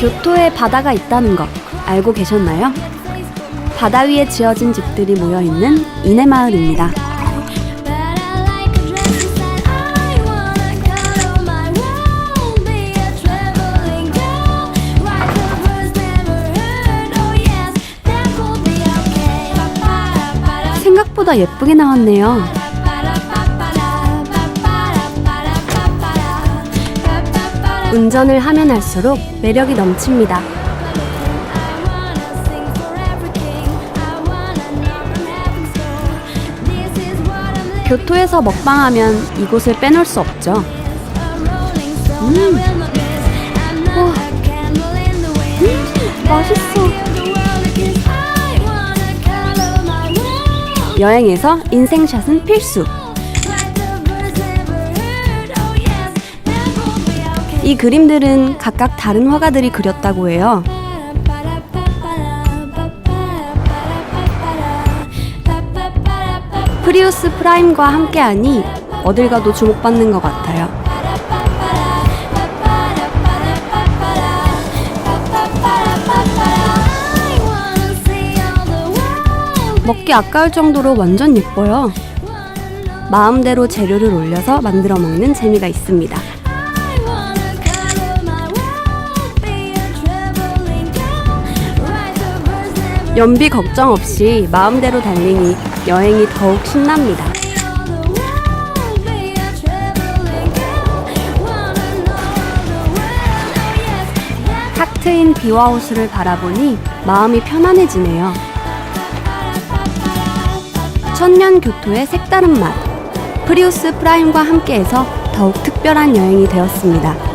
교토에 바다가 있다는 것 알고 계셨나요? 바다 위에 지어진 집들이 모여 있는 이내 마을입니다. 생각보다 예쁘게 나왔네요. 운전을 하면 할수록 매력이 넘칩니다. 교토에서 먹방하면 이곳을 빼놓을 수 없죠. 음. 우와. 음, 맛있어. 여행에서 인생샷은 필수. 이 그림들은 각각 다른 화가들이 그렸다고 해요. 프리우스 프라임과 함께하니 어딜 가도 주목받는 것 같아요. 먹기 아까울 정도로 완전 예뻐요. 마음대로 재료를 올려서 만들어 먹는 재미가 있습니다. 연비 걱정 없이 마음대로 달리니 여행이 더욱 신납니다. 탁 트인 비와 호수를 바라보니 마음이 편안해지네요. 천년 교토의 색다른 맛. 프리우스 프라임과 함께해서 더욱 특별한 여행이 되었습니다.